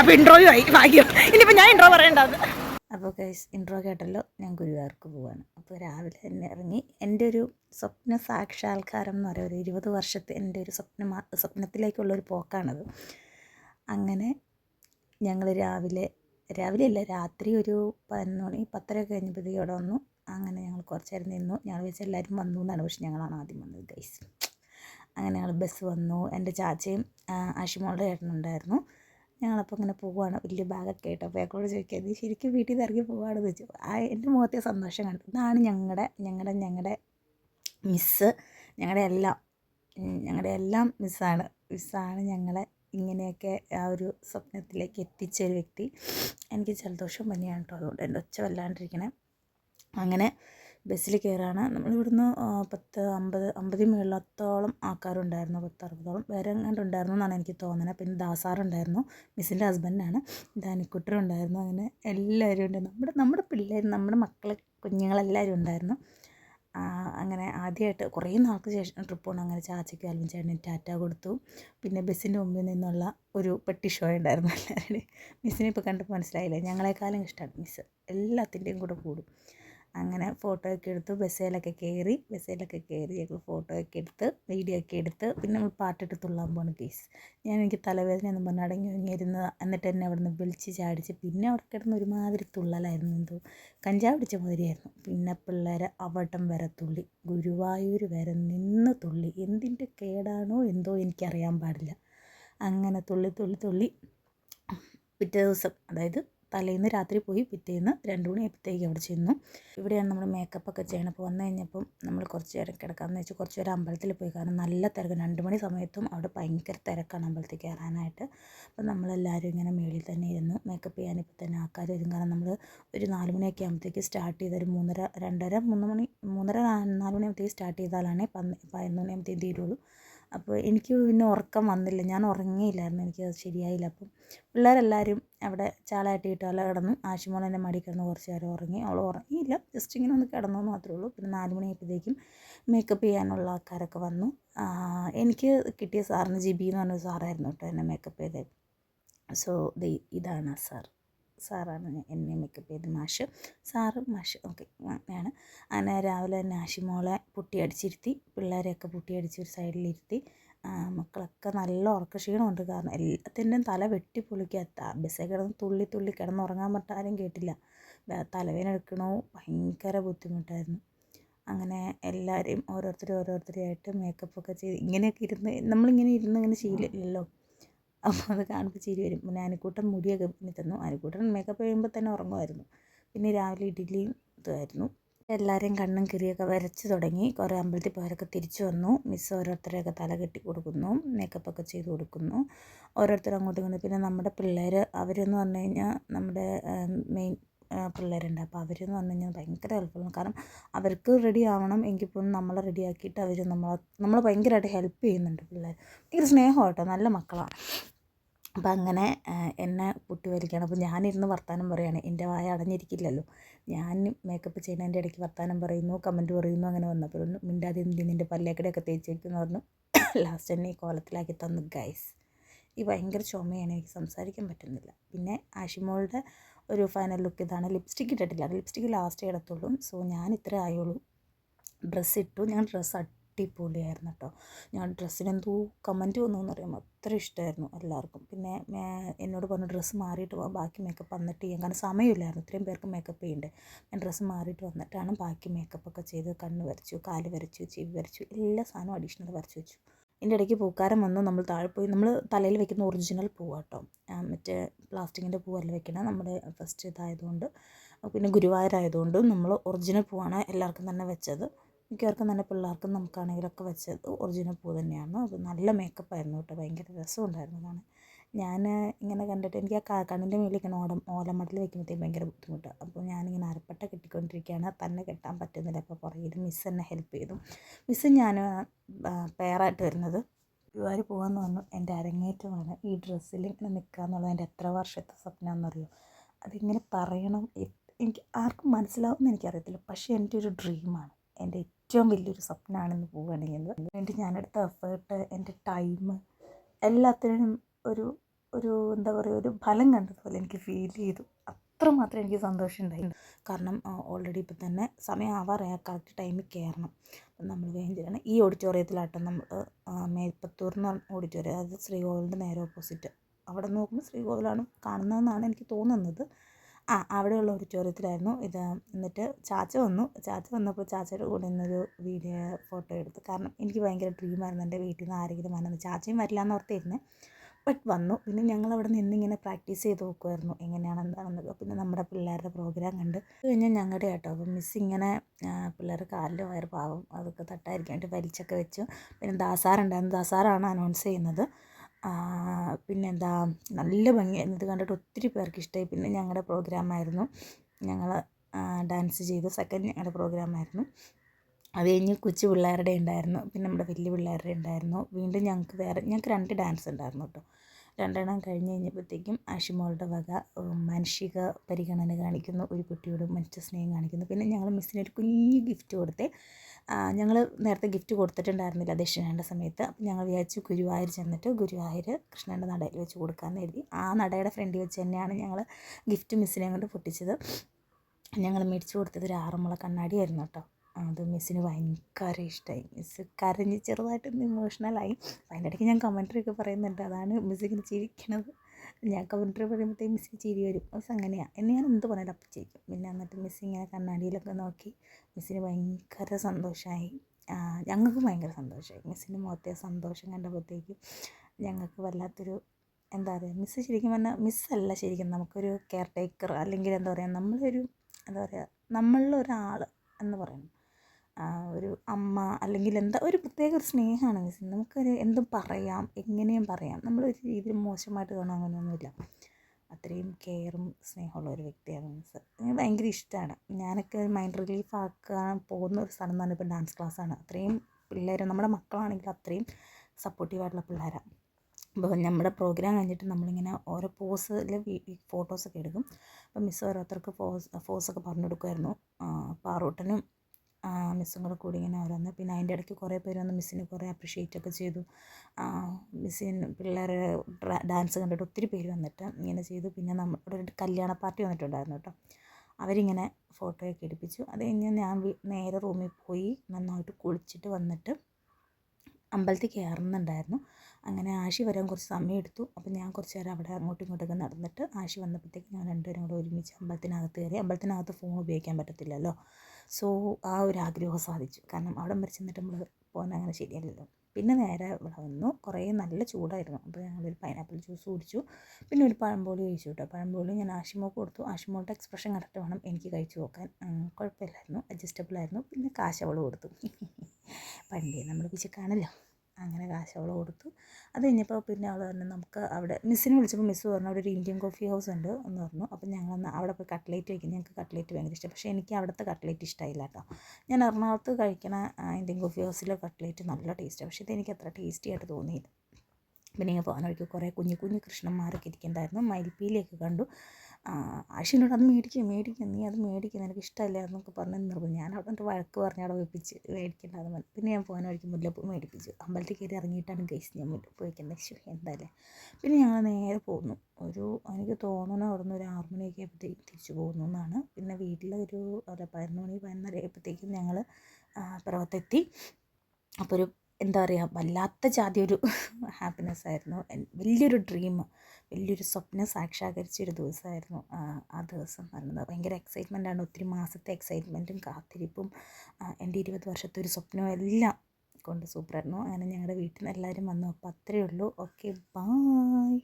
അപ്പൊ ഇൻട്രോയും ആയി. ഭാഗ്യം. ഇനിയിപ്പോ ഞാൻ ഇൻട്രോ പറയേണ്ടത് അപ്പോൾ ഗൈസ് ഇൻട്രോ കേട്ടല്ലോ. ഞാൻ ഗുരുവായൂർക്ക് പോവാണ്. അപ്പോൾ രാവിലെ തന്നെ ഇറങ്ങി. എന്റെ ഒരു സ്വപ്ന സാക്ഷാത്കാരം എന്ന് പറയുക ഒരു ഇരുപത് വർഷത്തെ എന്റെ ഒരു സ്വപ്ന സ്വപ്നത്തിലേക്കുള്ള ഒരു പോക്കാണത്. അങ്ങനെ ഞങ്ങൾ രാവിലെ രാവിലെ അല്ല രാത്രി ഒരു പതിനൊന്ന് മണി പത്തര കഴിഞ്ഞപ്പോഴത്തേക്കും അവിടെ വന്നു. അങ്ങനെ ഞങ്ങൾ കുറച്ച് നേരം നിന്നു. ഞങ്ങൾ വെച്ച് എല്ലാവരും വന്നു എന്നാണ് പക്ഷെ ഞങ്ങളാണ് ആദ്യം വന്നത് ഗൈസ് അങ്ങനെ ഞങ്ങൾ ബസ് വന്നു. എന്റെ ചാച്ചയും ആഷിമോളുടെ ചേട്ടനുണ്ടായിരുന്നു ഞങ്ങളപ്പോൾ ഇങ്ങനെ പോവുകയാണ്. വലിയ ബാഗൊക്കെ ആയിട്ട്. അപ്പോൾ ഞങ്ങളോട് ചോദിക്കുക നീ ശരിക്കും വീട്ടിൽ നിന്ന് ഇറങ്ങി പോവുകയാണെന്ന് വെച്ചു? ആ എന്റെ മുഖത്തെ സന്തോഷം കണ്ടു. ഇതാണ് ഞങ്ങളുടെ ഞങ്ങളുടെ ഞങ്ങളുടെ മിസ്സ് ഞങ്ങളുടെ എല്ലാം ഞങ്ങളുടെ എല്ലാം മിസ്സാണ് മിസ്സാണ് ഞങ്ങളെ ഇങ്ങനെയൊക്കെ ആ ഒരു സ്വപ്നത്തിലേക്ക് എത്തിച്ച ഒരു വ്യക്തി. എനിക്ക് ജലദോഷം പനിയാണ് കേട്ടോ. അതുകൊണ്ട് എന്റെ ഒച്ച വല്ലാണ്ടിരിക്കണേ. അങ്ങനെ ബസ്സിൽ കയറാണ്. നമ്മളിവിടുന്ന് പത്ത് അമ്പത് അമ്പതിൽ മുകളിലത്തോളം ആൾക്കാരുണ്ടായിരുന്നു. പത്ത് അറുപതോളം വേറെ എങ്ങാണ്ട് ഉണ്ടായിരുന്നു എന്നാണ് എനിക്ക് തോന്നുന്നത് പിന്നെ ദാസാറുണ്ടായിരുന്നു. മിസ്സിന്റെ ഹസ്ബൻഡാണ്. ദാനിക്കുട്ടറുണ്ടായിരുന്നു അങ്ങനെ എല്ലാവരും ഉണ്ടായിരുന്നു നമ്മുടെ നമ്മുടെ പിള്ളേർ നമ്മുടെ മക്കൾ കുഞ്ഞുങ്ങളെല്ലാവരും ഉണ്ടായിരുന്നു. അങ്ങനെ ആദ്യമായിട്ട് കുറേ നാൾക്ക് ശേഷം ട്രിപ്പ് പോകണം. അങ്ങനെ ചാച്ചയ്ക്കും അൽവിൻ ചേട്ടനും ടാറ്റ കൊടുത്തു. പിന്നെ ബസ്സിന്റെ മുമ്പിൽ നിന്നുള്ള ഒരു പെട്ടി ഷോ ഉണ്ടായിരുന്നു എല്ലാവരുടെയും. മിസ്സിനെ ഇപ്പോൾ കണ്ടപ്പോൾ മനസ്സിലായില്ലേ? ഞങ്ങളെക്കാളും ഇഷ്ടമാണ് മിസ്സ്. എല്ലാത്തിന്റെയും കൂടെ കൂടും. അങ്ങനെ ഫോട്ടോ ഒക്കെ എടുത്തു ബസ്സിലൊക്കെ കയറി ബസ്സിലൊക്കെ കയറി ഞങ്ങൾ ഫോട്ടോ ഒക്കെ എടുത്ത് വീഡിയോ ഒക്കെ എടുത്ത് പിന്നെ നമ്മൾ പാട്ടിട്ട് തുള്ളാൻ പോണ് കേസ് ഞാൻ എനിക്ക് തലവേദന എന്ന് പറഞ്ഞ് അടങ്ങി ഒങ്ങിയിരുന്ന് എന്നിട്ട് എന്നെ നിന്ന് വിളിച്ച് ചാടിച്ച് പിന്നെ അവിടെ കിടന്ന് ഒരുമാതിരി തുള്ളലായിരുന്നു എന്തോ. കഞ്ചാവ് പിടിച്ച മാതിരിയായിരുന്നു. പിന്നെ പിള്ളേരെ അവട്ടം വരെ തുള്ളി ഗുരുവായൂർ വരെ നിന്ന് തുള്ളി. എന്തിന്റെ കേടാണോ എന്തോ എനിക്കറിയാൻ പാടില്ല. അങ്ങനെ തുള്ളി തുള്ളി തുള്ളി. പിറ്റേ ദിവസം അതായത് തലേന്ന് രാത്രി പോയി പിറ്റേന്ന് രണ്ട് മണിയായപ്പോഴത്തേക്ക് അവിടെ ചെന്നു. ഇവിടെയാണ് നമ്മൾ മേക്കപ്പ് ഒക്കെ ചെയ്യണം. അപ്പോൾ വന്നു കഴിഞ്ഞപ്പം നമ്മൾ കുറച്ച് നേരം കിടക്കാമെന്ന് വെച്ചാൽ കുറച്ച് നേരം അമ്പലത്തിൽ പോയി. കാരണം നല്ല തിരക്ക്. രണ്ട് മണി സമയത്തും അവിടെ ഭയങ്കര തിരക്കാണ് അമ്പലത്തിൽ കയറാനായിട്ട്. അപ്പം നമ്മളെല്ലാവരും ഇങ്ങനെ മേളിൽ തന്നെ ഇരുന്നു മേക്കപ്പ് ചെയ്യാൻ ഇപ്പോൾ തന്നെ ആൾക്കാർ വരും. കാരണം നമ്മൾ ഒരു നാല് മണിയൊക്കെ ആകുമ്പോഴത്തേക്ക് സ്റ്റാർട്ട് ചെയ്ത ഒരു മൂന്നര രണ്ടര മൂന്ന് മണി മൂന്നര നാല് മണിയാകുമ്പോഴത്തേക്ക് സ്റ്റാർട്ട് ചെയ്താലാണ് പന്ത് പതിനൊന്ന് മണിയാകുമ്പോഴത്തേക്ക് തീരുള്ളൂ. അപ്പോൾ എനിക്ക് പിന്നെ ഉറക്കം വന്നില്ല. ഞാൻ ഉറങ്ങിയില്ലായിരുന്നു. എനിക്കത് ശരിയായില്ല. അപ്പം പിള്ളേരെല്ലാവരും അവിടെ ചാളാട്ടിയിട്ട് അല്ല കിടന്നു. ആശുമോൾ എന്റെ മടി കിടന്ന് കുറച്ച് നേരം ഉറങ്ങി. അവൾ ഉറങ്ങിയില്ല. ജസ്റ്റ് ഇങ്ങനെ ഒന്ന് കിടന്നു എന്ന് മാത്രമേ ഉള്ളൂ. പിന്നെ നാല് മണിയായപ്പോഴത്തേക്കും മേക്കപ്പ് ചെയ്യാനുള്ള ആൾക്കാരൊക്കെ വന്നു. എനിക്ക് കിട്ടിയ സാറിന് ജിബി എന്ന് പറഞ്ഞ സാറായിരുന്നു കേട്ടോ എന്നെ മേക്കപ്പ് ചെയ്തത്. സോ ദേ ഇതാണ് സാർ സാറാണ് എന്നെ മേക്കപ്പ് ചെയ്ത് മാഷ്. സാറ് മാഷ് ഓക്കെ ആണ്. അങ്ങനെ രാവിലെ തന്നെ ആഷിമോളെ പുട്ടി അടിച്ചിരുത്തി പിള്ളേരെയൊക്കെ പുട്ടി അടിച്ച് ഒരു സൈഡിലിരുത്തി. മക്കളൊക്കെ നല്ല ഉറക്കക്ഷീണമുണ്ട് ക്ഷീണമുണ്ട്. കാരണം എല്ലാത്തിന്റെയും തല വെട്ടി പൊളിക്കുക. ബസ്സിൽ കിടന്ന് തുള്ളി തുള്ളി കിടന്നുറങ്ങാൻ പറ്റാൻ ആരും കേട്ടില്ല. തലവേന എടുക്കണോ? ഭയങ്കര ബുദ്ധിമുട്ടായിരുന്നു. അങ്ങനെ എല്ലാവരെയും ഓരോരുത്തരും ഓരോരുത്തരെയായിട്ട് മേക്കപ്പൊക്കെ ചെയ്ത് ഇങ്ങനെയൊക്കെ ഇരുന്ന് നമ്മളിങ്ങനെ ഇരുന്ന് ഇങ്ങനെ ശീലമില്ലല്ലോ അപ്പോൾ അത് കാണുമ്പോൾ ചിരി വരും. പിന്നെ അനിക്കൂട്ടൻ മുടിയൊക്കെ പിന്നെ തന്നു. മേക്കപ്പ് ചെയ്യുമ്പോൾ തന്നെ ഉറങ്ങുമായിരുന്നു. പിന്നെ രാവിലെ ഇഡ്ഡലിയും ഇതുമായിരുന്നു എല്ലാവരെയും കണ്ണും കിറിയൊക്കെ വരച്ച് തുടങ്ങി കുറേ അമ്പലത്തിൽ പോയവരൊക്കെ തിരിച്ചു വന്നു. മിസ് ഓരോരുത്തരെയൊക്കെ തല കെട്ടി കൊടുക്കുന്നു. മേക്കപ്പൊക്കെ ചെയ്ത് കൊടുക്കുന്നു. ഓരോരുത്തർ അങ്ങോട്ടും ഇങ്ങോട്ടും. പിന്നെ നമ്മുടെ പിള്ളേർ അവരെന്ന് പറഞ്ഞു കഴിഞ്ഞാൽ നമ്മുടെ മെയിൻ പിള്ളേരുണ്ട്. അപ്പോൾ അവരെന്ന് പറഞ്ഞു കഴിഞ്ഞാൽ ഭയങ്കര ഹെൽപ്ഫുള്ളാണ് കാരണം അവർക്ക് റെഡി ആവണം എങ്കിൽ പോലും നമ്മളെ റെഡിയാക്കിയിട്ട് അവർ നമ്മളെ നമ്മളെ ഭയങ്കരമായിട്ട് ഹെൽപ്പ് ചെയ്യുന്നുണ്ട് പിള്ളേർ ഭയങ്കര സ്നേഹം നല്ല മക്കളാണ്. അപ്പം അങ്ങനെ എന്നെ പുട്ടി വലിക്കുകയാണ് അപ്പോൾ ഞാനിരുന്ന് വർത്തമാനം പറയുകയാണ് എന്റെ വായ അടഞ്ഞിരിക്കില്ലല്ലോ. ഞാൻ മേക്കപ്പ് ചെയ്യുന്നതിന്റെ ഇടയ്ക്ക് വർത്തമാനം പറയുന്നു കമന്റ് പറയുന്നു അങ്ങനെ വന്നപ്പോൾ ഒന്ന് മിണ്ടാതെ എന്തി പല്ലേക്കടെയൊക്കെ തേച്ച് വയ്ക്കുന്നു പറഞ്ഞു. ലാസ്റ്റ് എന്നെ ഈ കോലത്തിലാക്കി തന്നു ഗൈസ് ഈ ഭയങ്കര ചുമയാണ്. എനിക്ക് സംസാരിക്കാൻ പറ്റുന്നില്ല. പിന്നെ ആഷിമോളുടെ ഒരു ഫൈനൽ ലുക്ക് ഇതാണ്. ലിപ്സ്റ്റിക് ഇട്ടിട്ടില്ല. ലിപ്സ്റ്റിക് ലാസ്റ്റ് ഇടത്തുള്ളൂ. സോ ഞാൻ ഇത്രേ ആയുള്ളൂ. ഡ്രസ്സ് ഇട്ടു. ഞാൻ ഡ്രസ്സ് അടിപൊളിയായിരുന്നു കേട്ടോ ഞാൻ ഡ്രസ്സിന് എന്തോ കമന്റ് വന്നു എന്നറിയാം അത്ര ഇഷ്ടമായിരുന്നു എല്ലാവർക്കും. പിന്നെ എന്നോട് പറഞ്ഞു ഡ്രസ്സ് മാറിയിട്ട് ബാക്കി മേക്കപ്പ് വന്നിട്ട് ചെയ്യാം കാരണം സമയമില്ലായിരുന്നു ഇത്രയും പേർക്ക് മേക്കപ്പ് ചെയ്യണ്ടേ. ഞാൻ ഡ്രസ്സ് മാറിയിട്ട് വന്നിട്ടാണ് ബാക്കി മേക്കപ്പ് ഒക്കെ ചെയ്ത് കണ്ണ് വരച്ചു കാൽ വരച്ചു ചെവി വരച്ചു എല്ലാ സാധനവും അഡീഷണൽ വരച്ചു വെച്ചു. എന്റെ ഇടയ്ക്ക് പൂക്കാരൻ വന്നു നമ്മൾ താഴെ പോയി നമ്മൾ തലയിൽ വെക്കുന്ന ഒറിജിനൽ പൂവാട്ടോ. മറ്റേ പ്ലാസ്റ്റിക്കിന്റെ പൂവല്ല വെക്കണം നമ്മുടെ ഫസ്റ്റ് ഇതായതുകൊണ്ട് പിന്നെ ഗുരുവായൂരായതുകൊണ്ട് നമ്മൾ ഒറിജിനൽ പൂവാണ് എല്ലാവർക്കും തന്നെ വെച്ചത്. മിക്കവർക്കും തന്നെ പിള്ളേർക്കും നമുക്കാണെങ്കിലൊക്കെ വെച്ചത് ഒറിജിനൽ പൂ തന്നെയാണ് അത് നല്ല മേക്കപ്പ് ആയിരുന്നു കേട്ടോ. ഭയങ്കര രസമുണ്ടായിരുന്നു കാണാൻ ഞാൻ ഇങ്ങനെ കണ്ടിട്ട് എനിക്ക് ആ കണ്ണിന്റെ മുകളിൽ ഇങ്ങനെ ഓടം ഓലമടൽ വെക്കുമ്പോഴത്തേക്കും ഭയങ്കര ബുദ്ധിമുട്ടാണ് അപ്പോൾ ഞാനിങ്ങനെ അരപ്പട്ട കെട്ടിക്കൊണ്ടിരിക്കുകയാണ്. തന്നെ കെട്ടാൻ പറ്റുന്നില്ല. അപ്പോൾ പുറകിൽ മിസ് എന്നെ ഹെൽപ്പ് ചെയ്തു. മിസ് ഞാൻ പെയറായിട്ട് വരുന്നത്. ഗുരുവായൂർ പോകാമെന്ന് പറഞ്ഞു. എന്റെ അരങ്ങേറ്റമാണ്. ഈ ഡ്രസ്സിൽ ഇങ്ങനെ നിൽക്കുക എന്നുള്ളത് എന്റെ എത്ര വർഷത്തെ സ്വപ്നമാണെന്നറിയോ? അതിങ്ങനെ പറയണം. എനിക്ക് ആർക്കും മനസ്സിലാവും മനസ്സിലാവുമെന്ന് എനിക്കറിയത്തില്ല. പക്ഷേ എന്റെ ഒരു ഡ്രീമാണ് എന്റെ ഏറ്റവും വലിയൊരു സ്വപ്നമാണെന്ന് പോവുകയാണെങ്കിൽ അതിന് വേണ്ടി ഞാനെടുത്ത എഫേർട്ട് എന്റെ ടൈം എല്ലാത്തിനും ഒരു ഒരു എന്താ പറയുക ഒരു ഫലം കണ്ടതുപോലെ എനിക്ക് ഫീൽ ചെയ്തു. അത്രമാത്രം എനിക്ക് സന്തോഷം ഉണ്ടായി കാരണം ഓൾറെഡി ഇപ്പം തന്നെ സമയം ആവാറായ കറക്റ്റ് ടൈമിൽ കയറണം. നമ്മൾ വേഗം ചെയ്യണം ഈ ഓഡിറ്റോറിയത്തിലാട്ടോ നമ്മൾ മേൽപ്പത്തൂർ എന്ന് പറഞ്ഞ ഓഡിറ്റോറിയം അതായത് ശ്രീകോവിലിന്റെ നേരെ ഓപ്പോസിറ്റ് അവിടെ നോക്കുമ്പോൾ ശ്രീകോവിലാണ് കാണുന്നതെന്നാണ് എനിക്ക് തോന്നുന്നത്. ആ അവിടെയുള്ള ഓഡിറ്റോറിയത്തിലായിരുന്നു ഇത്. എന്നിട്ട് ചാച്ച വന്നു. ചാച്ച വന്നപ്പോൾ ചാച്ചയുടെ കൂടെ നിന്നൊരു വീഡിയോ ഫോട്ടോ എടുത്തു. കാരണം എനിക്ക് ഭയങ്കര ഡ്രീമായിരുന്നു എന്റെ വീട്ടിൽ നിന്ന് ആരെങ്കിലും വന്നത് ചാച്ചയും വരില്ല എന്ന് ഓർത്തിരുന്നേ. ബട്ട് വന്നു. പിന്നെ ഞങ്ങൾ അവിടെ നിന്നിങ്ങനെ പ്രാക്ടീസ് ചെയ്ത് നോക്കുമായിരുന്നു എങ്ങനെയാണ് എന്താണെന്നൊക്കെ. പിന്നെ നമ്മുടെ പിള്ളേരുടെ പ്രോഗ്രാം കണ്ട്. കഴിഞ്ഞാൽ ഞങ്ങളുടെ കേട്ടോ അപ്പം മിസ് ഇങ്ങനെ പിള്ളേരുടെ കാലിൽ വയർ പാവം. അതൊക്കെ തട്ടായിരിക്കാനായിട്ട് വലിച്ചൊക്കെ വെച്ചു. പിന്നെ ദാസാറുണ്ടായിരുന്നു. ദാസാറാണ് അനൗൺസ് ചെയ്യുന്നത്. പിന്നെന്താ നല്ല ഭംഗിയായിരുന്നു ഇത് കണ്ടിട്ട് ഒത്തിരി പേർക്ക് ഇഷ്ടമായി പിന്നെ ഞങ്ങളുടെ പ്രോഗ്രാമായിരുന്നു ഞങ്ങൾ ഡാൻസ് ചെയ്തു സെക്കൻഡ് ഞങ്ങളുടെ പ്രോഗ്രാമായിരുന്നു അത് കഴിഞ്ഞ് കൊച്ചു പിള്ളേരുടെ ഉണ്ടായിരുന്നു. പിന്നെ നമ്മുടെ വലിയ പിള്ളേരുടെ ഉണ്ടായിരുന്നു. വീണ്ടും ഞങ്ങൾക്ക് വേറെ ഞങ്ങൾക്ക് രണ്ട് ഡാൻസ് ഉണ്ടായിരുന്നു കേട്ടോ രണ്ടെണ്ണം കഴിഞ്ഞ് കഴിഞ്ഞപ്പോഴത്തേക്കും ആഷിമോളുടെ വക മാനുഷിക പരിഗണന കാണിക്കുന്നു. ഒരു കുട്ടിയോട് മനുഷ്യ സ്നേഹം കാണിക്കുന്നു. പിന്നെ ഞങ്ങൾ മിസ്സിന് ഒരു കുഞ്ഞു ഗിഫ്റ്റ് കൊടുത്തേ. ഞങ്ങൾ നേരത്തെ ഗിഫ്റ്റ് കൊടുത്തിട്ടുണ്ടായിരുന്നില്ല ദക്ഷിണേന്റെ സമയത്ത്. അപ്പം ഞങ്ങൾ വിചാരിച്ചു ഗുരുവായൂർ ചെന്നിട്ട് ഗുരുവായൂർ കൃഷ്ണന്റെ നടയിൽ വെച്ച് കൊടുക്കാമെന്ന് എഴുതി ആ നടയുടെ ഫ്രണ്ടിൽ വെച്ച് തന്നെയാണ് ഞങ്ങൾ ഗിഫ്റ്റ് മിസ്സിനെ കൊണ്ട് പൊട്ടിച്ചത്. ഞങ്ങൾ മേടിച്ചു കൊടുത്തത് ഒരു ആറന്മുള കണ്ണാടിയായിരുന്നു കേട്ടോ. അത് മിസ്സിന് ഭയങ്കര ഇഷ്ടമായി മിസ്സ് കരഞ്ഞ് ചെറുതായിട്ടൊന്ന് ഇമോഷണലായി അതിന്റെ ഇടയ്ക്ക് ഞാൻ കമൻട്രി ഒക്കെ പറയുന്നുണ്ട്. അതാണ് മിസ് ഇങ്ങനെ ചിരിക്കണത്. ഞാൻ കമൻട്രി പറയുമ്പോഴത്തേക്ക് മിസ്സിന് ചിരി വരും. മിസ് അങ്ങനെയാണ് എന്നെ ഞാൻ എന്ത് പറഞ്ഞാലും അപ്പം ചിരിക്കും. പിന്നെ എന്നിട്ട് മിസ് ഇങ്ങനെ കണ്ണാടിയിലൊക്കെ നോക്കി മിസ്സിന് ഭയങ്കര സന്തോഷമായി ഞങ്ങൾക്ക് ഭയങ്കര സന്തോഷമായി മിസ്സിന്റെ മുഖത്തെ സന്തോഷം കണ്ടപ്പോഴത്തേക്കും ഞങ്ങൾക്ക് വല്ലാത്തൊരു എന്താ പറയുക മിസ്സ് ശരിക്കും പറഞ്ഞാൽ മിസ്സല്ല ശരിക്കും നമുക്കൊരു കെയർ ടേക്കർ അല്ലെങ്കിൽ എന്താ പറയുക നമ്മളൊരു എന്താ പറയുക നമ്മളിലൊരാൾ എന്ന് പറയണം ഒരു അമ്മ അല്ലെങ്കിൽ എന്താ ഒരു പ്രത്യേക ഒരു സ്നേഹമാണ് മിസ്സിന് നമുക്കൊരു എന്തും പറയാം എങ്ങനെയും പറയാം. നമ്മളൊരു രീതിയിൽ മോശമായിട്ട് കാണാൻ അങ്ങനെയൊന്നുമില്ല. അത്രയും കെയറും സ്നേഹമുള്ള ഒരു വ്യക്തിയാണ് മിസ്സ് എനിക്ക് ഭയങ്കര ഇഷ്ടമാണ്. ഞാനൊക്കെ മൈൻഡ് റിലീഫ് ആക്കാൻ പോകുന്ന ഒരു സ്ഥലം എന്ന് പറഞ്ഞാൽ ഇപ്പോൾ ഡാൻസ് ക്ലാസ്സാണ്. അത്രയും പിള്ളേർ നമ്മുടെ മക്കളാണെങ്കിൽ അത്രയും സപ്പോർട്ടീവായിട്ടുള്ള പിള്ളേരാണ് അപ്പോൾ നമ്മുടെ പ്രോഗ്രാം കഴിഞ്ഞിട്ട് നമ്മളിങ്ങനെ ഓരോ പോസിൽ ഫോട്ടോസൊക്കെ എടുക്കും. അപ്പോൾ മിസ്സ് ഓരോരുത്തർക്ക് ഫോസ് ഫോസൊക്കെ പറഞ്ഞു കൊടുക്കുമായിരുന്നു പാറൂട്ടനും മിസ്സും കൂടെ കൂടി ഇങ്ങനെ ഓരോന്ന് പിന്നെ അതിന്റെ ഇടയ്ക്ക് കുറേ പേര് വന്ന് മിസ്സിനെ കുറേ അപ്രിഷ്യേറ്റ് ഒക്കെ ചെയ്തു. മിസ്സിന് പിള്ളേരെ ഡാൻസ് കണ്ടിട്ട് ഒത്തിരി പേര് വന്നിട്ട് ഇങ്ങനെ ചെയ്തു. പിന്നെ നമ്മുടെ ഒരു കല്യാണ പാർട്ടി വന്നിട്ടുണ്ടായിരുന്നു കേട്ടോ. അവരിങ്ങനെ ഫോട്ടോയൊക്കെ എടുപ്പിച്ചു. അത് കഴിഞ്ഞ് ഞാൻ നേരെ റൂമിൽ പോയി നന്നായിട്ട് കുളിച്ചിട്ട് വന്നിട്ട് അമ്പലത്തിൽ കയറുന്നുണ്ടായിരുന്നു. അങ്ങനെ ആശി വരാൻ കുറച്ച് സമയം എടുത്തു അപ്പോൾ ഞാൻ കുറച്ച് നേരം അവിടെ അങ്ങോട്ടും ഇങ്ങോട്ടൊക്കെ നടന്നിട്ട് ആശി വന്നപ്പോഴത്തേക്ക് ഞാൻ രണ്ടുപേരും കൂടെ ഒരുമിച്ച് അമ്പലത്തിനകത്ത് കയറി. അമ്പലത്തിനകത്ത് ഫോൺ ഉപയോഗിക്കാൻ പറ്റത്തില്ലല്ലോ. സോ ആ ഒരു ആഗ്രഹം സാധിച്ചു. കാരണം അവിടെ വരെ ചെന്നിട്ട് നമ്മൾ പോകുന്നത് അങ്ങനെ ശരിയല്ലല്ലോ. പിന്നെ നേരെ ഇവിടെ വന്നു. കുറേ നല്ല ചൂടായിരുന്നു. അപ്പോൾ ഞങ്ങളൊരു പൈനാപ്പിൾ ജ്യൂസ് കുടിച്ചു. പിന്നെ ഒരു പഴംപോളി കഴിച്ചു കേട്ടോ. പഴംപോളി ഞാൻ ആഷിമോക്ക് കൊടുത്തു. ആഷിമോളുടെ എക്സ്പ്രഷൻ കറക്റ്റ് വേണം. എനിക്ക് കഴിച്ചു നോക്കാൻ. കുഴപ്പമില്ലായിരുന്നു. അഡ്ജസ്റ്റബിൾ ആയിരുന്നു. പിന്നെ കാശ് അവൾ കൊടുത്തു. പണ്ടേ നമ്മൾ പിച്ചക്കാണല്ലോ അങ്ങനെ കാശ് അവൾ കൊടുത്തു. അത് കഴിഞ്ഞപ്പോൾ പിന്നെ അവൾ പറഞ്ഞു നമുക്ക് അവിടെ മിസ്സിനെ വിളിച്ചപ്പോൾ മിസ്സ് പറഞ്ഞു അവിടെ ഒരു ഇന്ത്യൻ കോഫി ഹൗസ് ഉണ്ട് എന്ന് പറഞ്ഞു. അപ്പോൾ ഞങ്ങൾ അവിടെ പോയി കട്ട്ലേറ്റ് കഴിക്കും. ഞങ്ങൾക്ക് കട്ട്ലേറ്റ് ഭയങ്കര ഇഷ്ടം. പക്ഷേ എനിക്ക് അവിടുത്തെ കട്ട്ലേറ്റ് ഇഷ്ടമായില്ല കേട്ടോ. ഞാൻ എറണാകുളത്ത് കഴിക്കണ ഇന്ത്യൻ കോഫി ഹൗസിലെ കട്ട്ലേറ്റ് നല്ല ടേസ്റ്റാണ് പക്ഷേ ഇതെനിക്ക് അത്ര ടേസ്റ്റി ആയിട്ട് തോന്നിയില്ല. പിന്നെ ഇങ്ങനെ പോകാൻ വഴിക്ക് കുറേ കുഞ്ഞു കുഞ്ഞു കൃഷ്ണന്മാരൊക്കെ ഇരിക്കുന്നുണ്ടായിരുന്നു. മയിൽപ്പീലിയൊക്കെ കണ്ടു. ആഷിനോട് അത് മേടിക്കും മേടിക്കും നീ അത് മേടിക്കും നിനക്ക് ഇഷ്ടമല്ല എന്നൊക്കെ പറഞ്ഞ് നിർബന്ധം ഞാൻ അവിടെ നിന്ന് വഴക്ക് പറഞ്ഞ് അവിടെ വെപ്പിച്ച് മേടിക്കേണ്ടത് പിന്നെ ഞാൻ പോകാൻ വഴിക്ക് മുല്ലപ്പൂ മേടിപ്പിച്ചു. അമ്പലത്തിൽ കയറി ഇറങ്ങിയിട്ടാണ് ഗൈസ് ഞാൻ മുല്ലപ്പൂ വയ്ക്കുന്നത് ശരി എന്തായാലും. പിന്നെ ഞങ്ങൾ നേരെ പോന്നു. ഒരു എനിക്ക് തോന്നുന്നു അവിടെ നിന്ന് ഒരു ആറ് മണിയൊക്കെ ആയപ്പോഴത്തേക്ക് തിരിച്ചു പോകുന്നു എന്നാണ്. പിന്നെ വീട്ടിലൊരു ഒരു പതിനൊന്ന് മണി പതിനൊന്നര ആയപ്പോഴത്തേക്കും ഞങ്ങൾ പർവത്തെത്തി. അപ്പോൾ ഒരു എന്താ പറയുക വല്ലാത്ത ജാതി ഒരു ഹാപ്പിനെസ് ആയിരുന്നു വലിയൊരു ഡ്രീം വലിയൊരു സ്വപ്നം സാക്ഷാകരിച്ച ഒരു ദിവസമായിരുന്നു ആ ദിവസം പറയുന്നത് ഭയങ്കര എക്സൈറ്റ്മെന്റ് ആണ്. ഒത്തിരി മാസത്തെ എക്സൈറ്റ്മെന്റും കാത്തിരിപ്പും എന്റെ ഇരുപത് വർഷത്തെ ഒരു സ്വപ്നവും എല്ലാം കൊണ്ട് സൂപ്പറായിരുന്നു അങ്ങനെ ഞങ്ങളുടെ വീട്ടിൽ നിന്ന് എല്ലാവരും വന്നു. അപ്പോൾ അത്രയേ ഉള്ളൂ. Okay bye